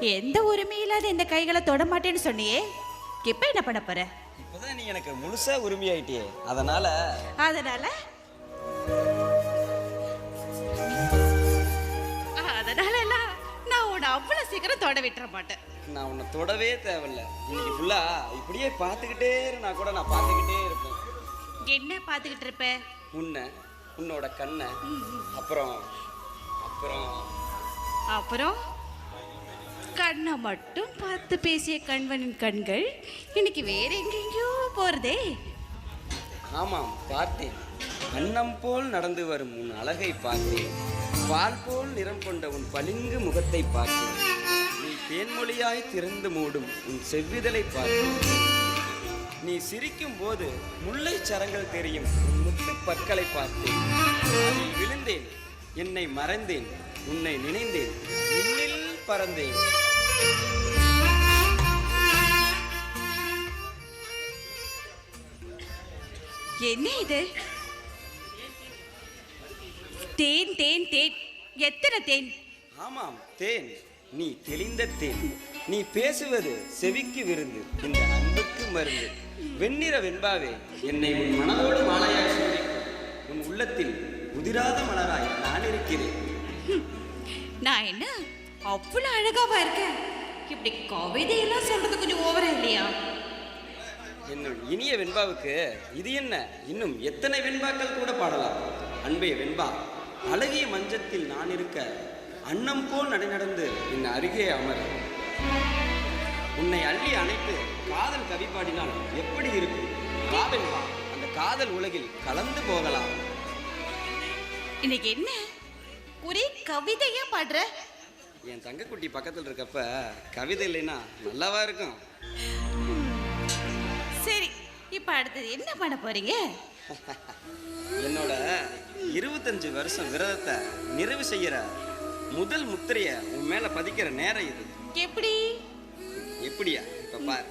எந்த உரிமையில்லாத இந்த கைகளை தொட மாட்டேன்னு சொன்னியே. இப்ப என்ன பண்ண போற? இப்போதான் நீ எனக்கு முழுசா உரிமையாயிட்டியே அதனால அதனால அதனால? எல்லாம் நான் உன்னை அவ்வளவு சீக்கிரம் தொட விட்டுற மாட்டேன். நான் உன்னை தொடவே தேவையில்ல. இன்னைக்கு ஃபுல்லா இப்படியே பார்த்துக்கிட்டே இருந்தா கூட நான் பார்த்துக்கிட்டே இருப்பேன். என்ன பாத்துக்கிட்டு இருப்ப? உன்னை உன்னோட கண்ணை அப்புறம் அப்புறம் அப்புறம்? கண்ணை மட்டும் பார்த்து பேசிய கண்வனின் கண்கள் இன்னைக்கு வேற எங்கெங்கயோ போறதே. ஆமாம் பார்த்தேன். அன்னம் போல் நடந்து வரும் உன் அழகை பார்த்தேன். பால் போல் நிறம் கொண்ட உன் பளிங்கு முகத்தை பார்த்தேன். நீ தேன்மொழியாய் திறந்து மூடும் உன் செவ்விதலை பார்த்தேன். நீ சிரிக்கும் போது முல்லை சரங்கள் தெரியும் உன் முத்து பற்களை பார்த்தேன். விழுந்தேன் என்னை மறந்தேன் உன்னை நினைந்தேன். பறந்தேன் என்ன இது? தேன் தேன் தேன். எத்தனை தேன்? ஆமாம் தேன். நீ தெளிந்த தேன். நீ பேசுவது செவிக்கு விருந்து. இந்த அன்புக்கு மருந்து. வெண்ணிற வெண்பாவே என்னை உன் மனதோடு மாலையாய் சூடிக்கும். உன் உள்ளத்தில் உதிராத மலராய் நான் இருக்கிறேன். நான் என்ன? அவ்வளவு அழகாவா இருக்கேன் இப்படி கவிதையெல்லாம் சொல்றது கொஞ்சம் ஓவரா இல்லையா? என்னும் இனிய வெண்பாவுக்கு இது என்ன? இன்னும் எத்தனை வெண்பாக்கள் கூட பாடலாம். அன்பே வெண்பா அழகிய மஞ்சத்தில் நான் இருக்க அன்னம் போல் நடை நடந்து என் அருகே அமர். உன்னை அள்ளி அணைத்து காதல் கவி பாடினால் எப்படி இருக்கும்? வா அந்த காதல் உலகில் கலந்து போகலாம். இன்னைக்கு என்ன? ஒரே கவிதையா பாடுற? என் தங்கக்குட்டி பக்கத்தில் இருக்கப்ப கவிதை இல்லைன்னா நல்லாவா இருக்கும்? சரி இப்ப அடுத்தது என்ன பண்ண போறீங்க? என்னோட இருபத்தஞ்சு வருஷம் விரதத்தை நிறைவு செய்யற முதல் முத்திரைய உன் மேல பதிக்கிற நேரம் இது. எப்படி? எப்படியா? இப்ப பாரு.